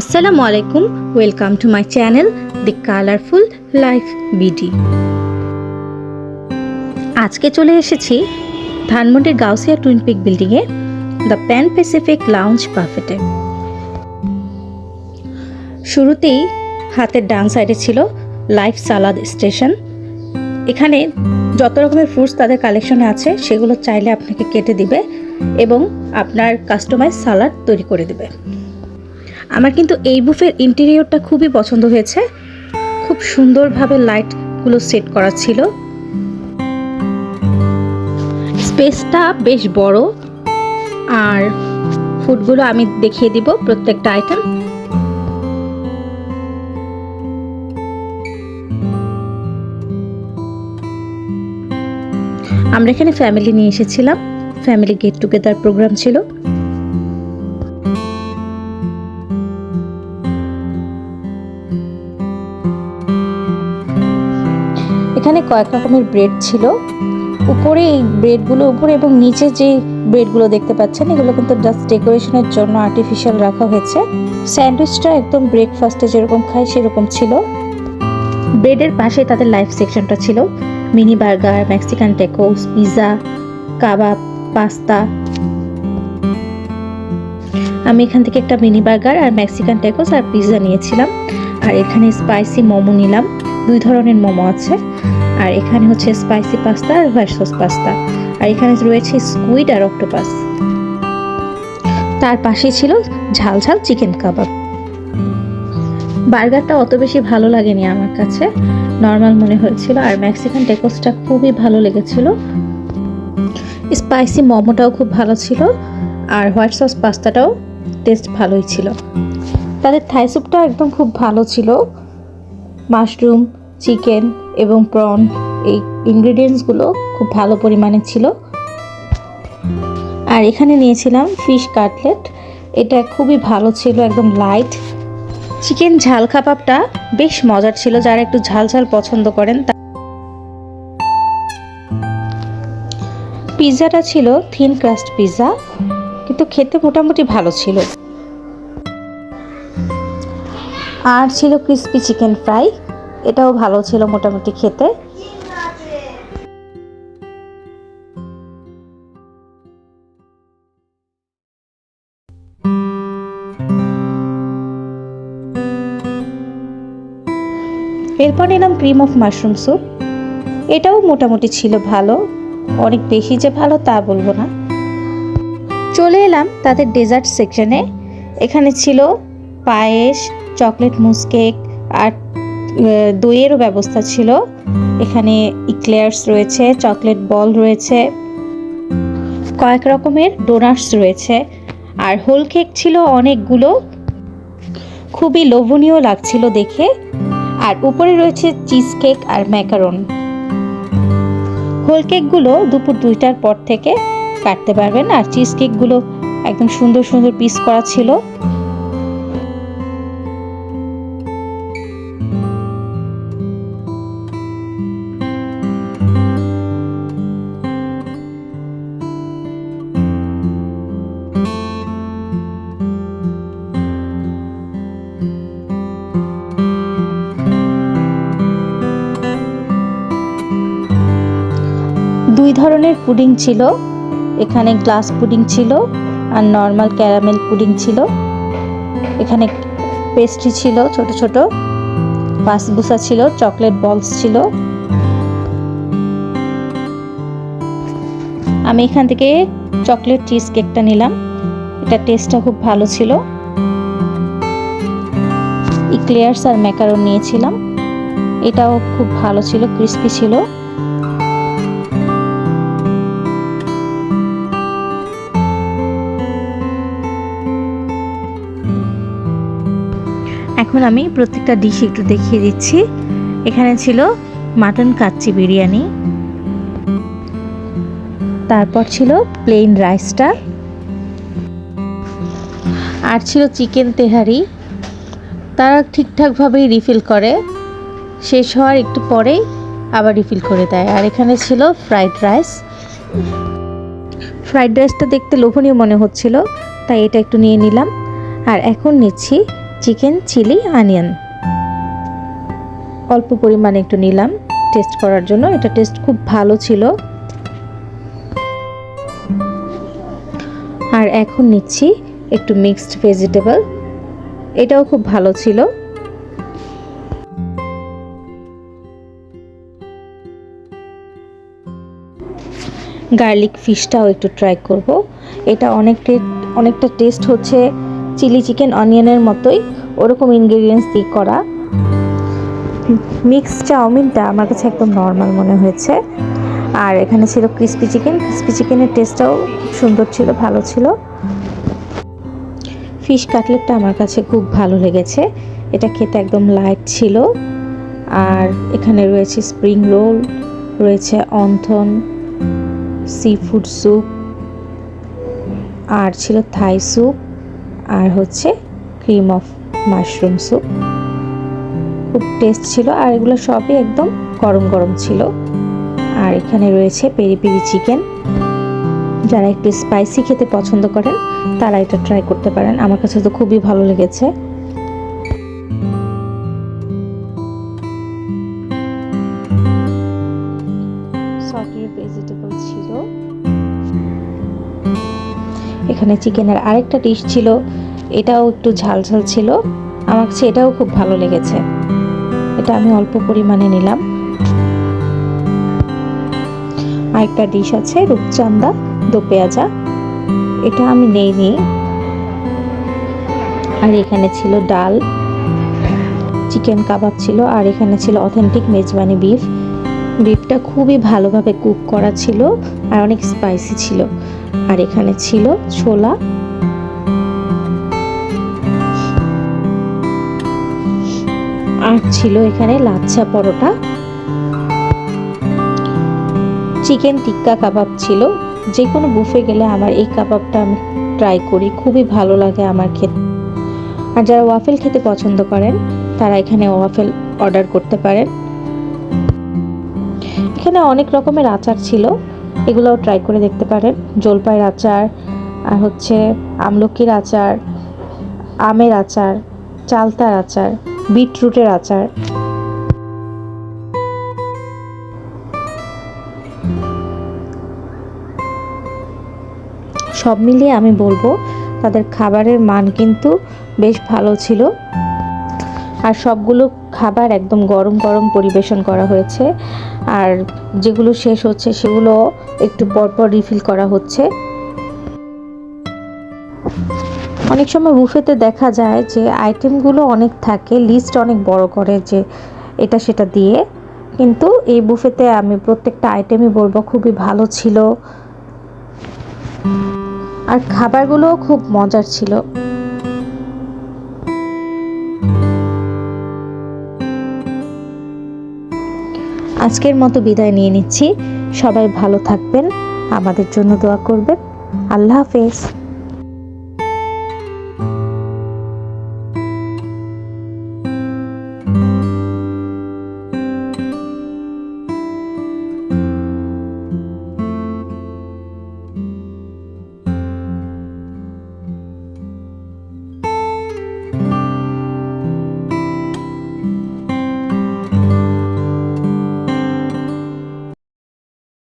আসসালামু আলাইকুম welcome to my channel the colourful life BD আজকে চলে এসেছি ধানমন্ডির গাউসিয়া টুইন পিক বিল্ডিংয়ে দ্য প্যান প্যাসিফিক লাউঞ্জ বাফেটে শুরুতেই হাতের ডান সাইডে ছিল লাইফ সালাদ স্টেশন। এখানে যত রকমের ফ্রুটস তাদের কালেকশনে আছে, সেগুলো চাইলে আপনাকে কেটে দিবে এবং আপনার কাস্টমাইজ সালাড তৈরি করে দেবে। আমার কিন্তু এই বুফের ইন্টেরিয়রটা খুবই পছন্দ হয়েছে। খুব সুন্দরভাবে লাইটগুলো সেট করা ছিল। স্পেসটা বেশ বড়। আর ফুডগুলো আমি দেখিয়ে দিব প্রত্যেকটা আইটেম আমরা এখানে ফ্যামিলি নিয়ে এসেছিলাম। ফ্যামিলি গেট টুগেদার প্রোগ্রাম ছিল। এখানে কয়েক রকমের ব্রেড ছিল। উপরে এই ব্রেডগুলো উপরে এবং নিচে যে ব্রেডগুলো দেখতে পাচ্ছেন, এগুলো কিন্তু জাস্ট ডেকোরেশনের জন্য আর্টিফিশিয়াল রাখা হয়েছে। স্যান্ডউইচটা একদম ব্রেকফাস্টে যেরকম খাই সেরকম ছিল। ব্রেডের পাশে তাদের লাইফ সেকশনটা ছিল। Mini burger Mexican tacos pizza kebab pasta আমি এখান থেকে একটা মিনি বার্গার আর মেক্সিকান টেকোস আর পিৎজা নিয়েছিলাম। আর এখানে স্পাইসি মোমো নিলাম। দুই ধরনের মোমো আছে। আর এখানে হচ্ছে স্পাইসি পাস্তা আর হোয়াইট সস পাস্তা আর এখানে রয়েছে স্কুইড আর অক্টোপাস তার পাশে ছিল ঝাল ঝাল চিকেন কাবাব বার্গারটা অত বেশি ভালো লাগেনি আমার কাছে। নর্মাল মনে হয়েছিল। আর মেক্সিকান টেকোসটা খুবই ভালো লেগেছিল। স্পাইসি মোমোটাও খুব ভালো ছিল। আর হোয়াইট সস পাস্তাটাও টেস্ট ভালোই ছিল। তাদের থাই স্যুপটা একদম খুব ভালো ছিল। মাশরুম চিকেন এবং প্রন, এই ইনগ্রিডিয়েন্টসগুলো খুব ভালো পরিমাণে ছিল। আর এখানে নিয়েছিলাম ফিশ কাটলেট এটা খুবই ভালো ছিল, একদম লাইট চিকেন ঝাল কাবাবটা বেশ মজার ছিল, যারা একটু ঝাল ঝাল পছন্দ করেন পিৎজাটা ছিল থিন ক্রাস্ট পিৎজা কিন্তু খেতে মোটামুটি ভালো ছিল। আর ছিল ক্রিস্পি চিকেন ফ্রাই এটাও ভালো ছিল মোটামুটি খেতে। এরপর নিলাম ক্রিম অফ মাশরুম স্যুপ। এটাও মোটামুটি ছিল ভালো। অনেক বেশি যে ভালো তা বলব না। চলে এলাম তাদের ডেজার্ট সেকশনে। এখানে ছিল পায়েস, চকলেট মুস কেক আর দইয়েরও ব্যবস্থা ছিল। এখানে ইক্লেয়ার্স রয়েছে চকলেট বল রয়েছে, কয়েক রকমের ডোনাটস রয়েছে। আর হোল কেক ছিল অনেকগুলো। খুবই লোভনীয় লাগছিল দেখে। আর উপরে রয়েছে চিজ কেক আর ম্যাকারন হোল কেকগুলো দুপুর দুইটার পর থেকে কাটতে পারবেন। আর চিজ কেকগুলো একদম সুন্দর সুন্দর পিস করা ছিল। দুই ধরনের পুডিং ছিল। এখানে গ্লাস পুডিং ছিল আর নর্মাল ক্যারামেল পুডিং ছিল। এখানে পেস্ট্রি ছিল ছোট ছোট। বাসবুসা ছিল চকলেট বলস ছিল। আমি এখান থেকে চকলেট চিজ কেকটা নিলাম। এটা টেস্টটা খুব ভালো ছিল। ইক্লেয়ার্স আর ম্যাকারন নিয়েছিলাম। এটাও খুব ভালো ছিল ক্রিস্পি ছিল। এখন আমি প্রত্যেকটা ডিশ একটু দেখিয়ে দিচ্ছি। এখানে ছিল মাটন কাচ্চি বিরিয়ানি। তারপর ছিল প্লেন রাইসটা আর ছিল চিকেন তেহারি। তারা ঠিকঠাকভাবেই রিফিল করে। শেষ হওয়ার একটু পরেই আবার রিফিল করে দেয়। আর এখানে ছিল ফ্রাইড রাইস ফ্রাইড রাইসটা দেখতে লোভনীয় মনে হচ্ছিল, তাই এটা একটু নিয়ে নিলাম। আর এখন নিচ্ছি চিকেন, চিলি, আনিয়ন। অল্প পরিমাণে একটু নিলাম। টেস্ট করার জন্য এটা টেস্ট খুব ভালো ছিল। আর এখন নিচ্ছি একটু মিক্সড ভেজিটেবল। এটাও খুব ভালো ছিল। গার্লিক ফিশটাও একটু ট্রাই করব। এটা অনেকটা অনেকটা টেস্ট হচ্ছে চিলি চিকেন, অনিয়নের মতোই ওরকম ইনগ্রেডিয়েন্টস দিয়ে করা। মিক্স চাউমিনটা আমার কাছে একদম নর্মাল মনে হয়েছে। আর এখানে ছিল ক্রিস্পি চিকেন ক্রিস্পি চিকেনের টেস্টটাও সুন্দর ছিল, ভালো ছিল। ফিশ কাটলেটটা আমার কাছে খুব ভালো লেগেছে। এটা খেতে একদম লাইট ছিল। আর এখানে রয়েছে স্প্রিং রোল রয়েছে অন্থন সি ফুড স্যুপ আর ছিল থাই স্যুপ আর হচ্ছে ক্রিম অফ মাশরুম স্যুপ খুব টেস্ট ছিল আর এগুলো সবই একদম গরম গরম ছিল। আর এখানে রয়েছে পেরি পেরি চিকেন যারা একটু স্পাইসি খেতে পছন্দ করেন, তারা এটা ট্রাই করতে পারেন। আমার কাছে তো খুবই ভালো লেগেছে। ভেজিটেবল ছিল। এখানে চিকেনের আরেকটা ডিশ ছিল, এটাও একটু ঝাল ঝাল ছিল। আমার কাছে এটাও খুব ভালো লেগেছে। এটা আমি অল্প পরিমাণে নিলাম। আরেকটা ডিশ আছে রূপচান্দা দো পেঁয়াজা। এটা আমি নেইনি। আর এখানে ছিল ডাল। চিকেন কাবাব ছিল। আর এখানে ছিল অথেন্টিক মেজবানি বিফ বিফটা খুবই ভালোভাবে কুক করা ছিল। আর অনেক স্পাইসি ছিল। আর এখানে ছিল ছোলা। আর ছিল এখানে লাচ্ছা পরোটা। চিকেন টিক্কা কাবাব ছিল। যে কোনো বুফে গেলে আমার এই কাবাবটা আমি ট্রাই করি। খুবই ভালো লাগে আমার খেতে। আর যারা ওয়াফেল খেতে পছন্দ করেন, তারা এখানে ওয়াফেল অর্ডার করতে পারেন। এখানে অনেক রকমের আচার ছিল। এগুলোও ট্রাই করে দেখতে পারেন। জলপাইয়ের আচার, আর হচ্ছে আমলকির আচার, আমের আচার, চালতার আচার, বিটরুটের আচার। সব মিলিয়ে আমি বলব, তাদের খাবারের মান কিন্তু বেশ ভালো ছিল। আর সবগুলো খাবার একদম গরম গরম পরিবেশন করা হয়েছে। আর যেগুলো শেষ হচ্ছে সেগুলো একটু পরপর রিফিল করা হচ্ছে। অনেক সময় বুফেতে দেখা যায় যে আইটেমগুলো অনেক থাকে লিস্ট অনেক বড় করে যে এটা সেটা দিয়ে। কিন্তু এই বুফেতে আমি প্রত্যেকটা আইটেমই বলব খুবই ভালো ছিল। আর খাবারগুলোও খুব মজার ছিল। আজকের মতো বিদায় নিয়ে নিচ্ছি। সবাই ভালো থাকবেন। আমাদের জন্য দোয়া করবেন। আল্লাহ হাফেজ।